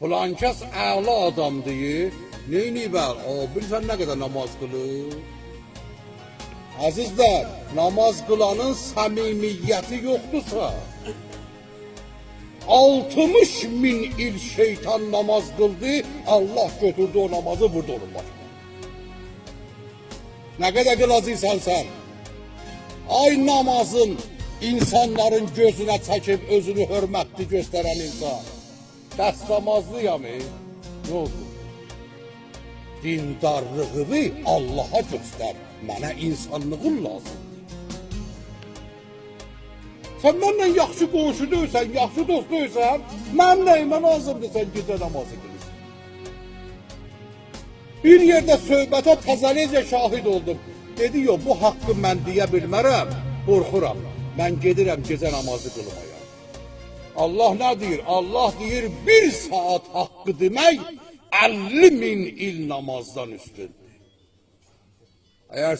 Filankəs əla adamdır. Neyini var? O, bilirsən nə qədər namaz qılır? Əzizlər, namaz qılanın səmimiyyəti yoxdursa, 60 min il şeytan namaz qıldı, Allah götürdü o namazı vurdu onun başına. Nə qədər qılacaqsan sən? Ay namazın insanların gözünə çəkib özünü hörmətli göstərən insan. Dəstəmazlıyam, e? Yox. Dindarlığını Allaha göstər. Mənə insanlığın lazımdır. Sən mənlə yaxşı qonşu deyilsən, yaxşı dost deyilsən, mən nəyimə lazımdır sən gecə namazı qılırsan. Bir yerdə söhbətə təzəlicə şahid oldum. Dedi, yox, bu haqqı mən deyə bilmərəm, qorxuram. Mən gedirəm gecə namazı qılmaya. Allah nə deyir? Allah deyir, bir saat haqqı demək 50 min il namazdan üstündür. Sən